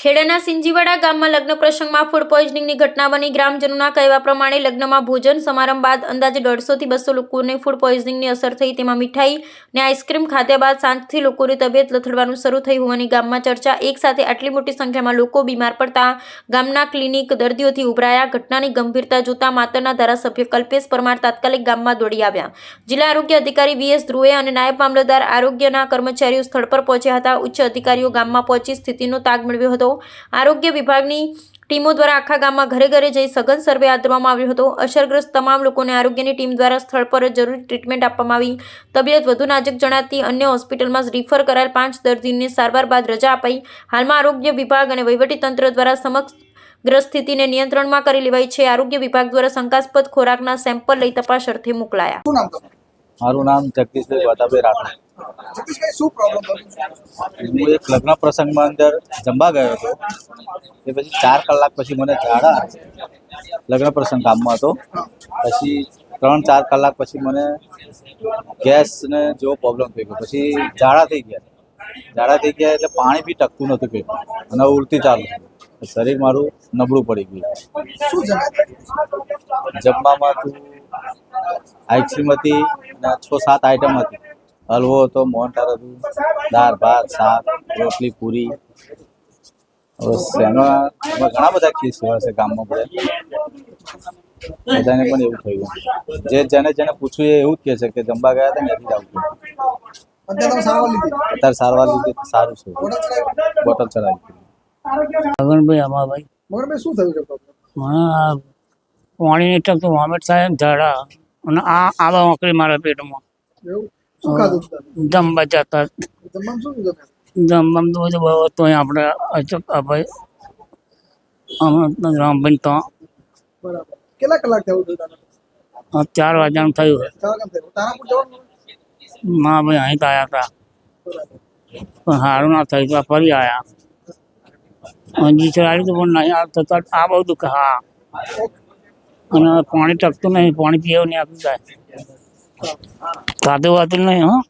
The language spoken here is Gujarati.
ખેડાના સિંજીવાડા ગામમાં લગ્ન પ્રસંગમાં ફૂડ પોઈઝનિંગની ઘટના બની. ગ્રામજનોના કહેવા પ્રમાણે લગ્નમાં ભોજન, સમારંભ બાદ અંદાજે દોઢસોથી બસો લોકોને ફૂડ પોઈઝનિંગની અસર થઈ. તેમાં મીઠાઈ અને આઈસ્ક્રીમ ખાધ્યા બાદ સાંજથી લોકોની તબિયત લથડવાનું શરૂ થઈ હોવાની ગામમાં ચર્ચા. એક સાથે આટલી મોટી સંખ્યામાં લોકો બીમાર પડતા ગામના ક્લિનિક દર્દીઓથી ઉભરાયા. ઘટનાની ગંભીરતા જોતા માતરના ધારાસભ્ય કલ્પેશ પરમાર તાત્કાલિક ગામમાં દોડી આવ્યા. જિલ્લા આરોગ્ય અધિકારી વીએસ ધ્રુવે અને નાયબ મામલતદાર આરોગ્યના કર્મચારીઓ સ્થળ પર પહોંચ્યા હતા. ઉચ્ચ અધિકારીઓ ગામમાં પહોંચી સ્થિતિનો તાગ મેળવ્યો હતો. આરોગ્ય વિભાગની ટીમો દ્વારા આખા ગામમાં ઘરે ઘરે જઈ સઘન સર્વે હાથ ધરવામાં આવ્યો હતો. અસરગ્રસ્ત તમામ લોકોને આરોગ્યની ટીમ દ્વારા સ્થળ પર જ જરૂરી ટ્રીટમેન્ટ આપવામાં આવી. તબિયત વધુ નાજક જણાતી અન્ય હોસ્પિટલમાં રિફર કરાયેલ પાંચ દર્દીને સારવાર બાદ રજા અપાઈ. હાલમાં આરોગ્ય વિભાગ અને વહીવટીતંત્ર દ્વારા સમક્ષ ગ્રસ્ત સ્થિતિને નિયંત્રણમાં કરી લેવાઈ છે. આરોગ્ય વિભાગ દ્વારા શંકાસ્પદ ખોરાકના સેમ્પલ લઈ તપાસ અર્થે મોકલાયા. મારું નામ જગદીશભાઈ વાતાભાઈ રાઠોડ. જગદીશભાઈ શું પ્રોબ્લેમ હું એક લગ્ન પ્રસંગમાં અંદર જમવા ગયો હતો. એ પછી ચાર કલાક પછી મને ઝાડા લગ્ન પ્રસંગ કામમાં હતો. પછી ત્રણ ચાર કલાક પછી મને ગેસ ને જેવો પ્રોબ્લેમ થઈ ગયો. પછી ઝાડા થઈ ગયા. ઝાડા થઈ ગયા એટલે પાણી બી ટકતું નહોતું પેટમાં અને ઉલટી ચાલુ. શરીર મારું નબળું પડી ગયું. શું જમવામાં તું આઈસ્ક્રીમ હતી અને છ સાત આઈટમ હતી. હલવો હતો મોહનટાર હતું દાળ ભાત શાક રોટલી પૂરી. હવે એમાં ઘણા બધા કેસ એવા છે ગામમાં બધા બધાને પણ એવું થયું. જે જેને જેને પૂછ્યું એ એવું જ કહે છે કે જમવા ગયા હતા ને નથી જ આવતું અત્યારે સારવાર લીધી? સારું છે. બોટલ ચડાવી? અગનભાઈ અમાભાઈ મગરભાઈ શું થયું છે મને આ પાણીની ટક તો વોમિટ થાય ધાડા અને આ આવા ઓકરી મારા પેટમાં. એવું? શું ખાધું હતું તમે? દમ બચાતા. જમવામાં શું દમ બમ તો બધું બહુ હતું. આપણે અચક ભાઈ અમે રામભાઈ તો. બરાબર. કેટલા કલાક થયું હતું ચાર વાગ્યાનું થયું ના ભાઈ અહીં તો આવ્યા હતા. પણ સારું ના થયું તો ફરી આવ્યા હજી ચડાવી તો પણ નહીં આવતો તો આ બહુ દુઃખ હા. અને પાણી ટકતું નહીં પાણી પીવું નહીં આપતું થાય. ખાધું વાતું નહીં હં?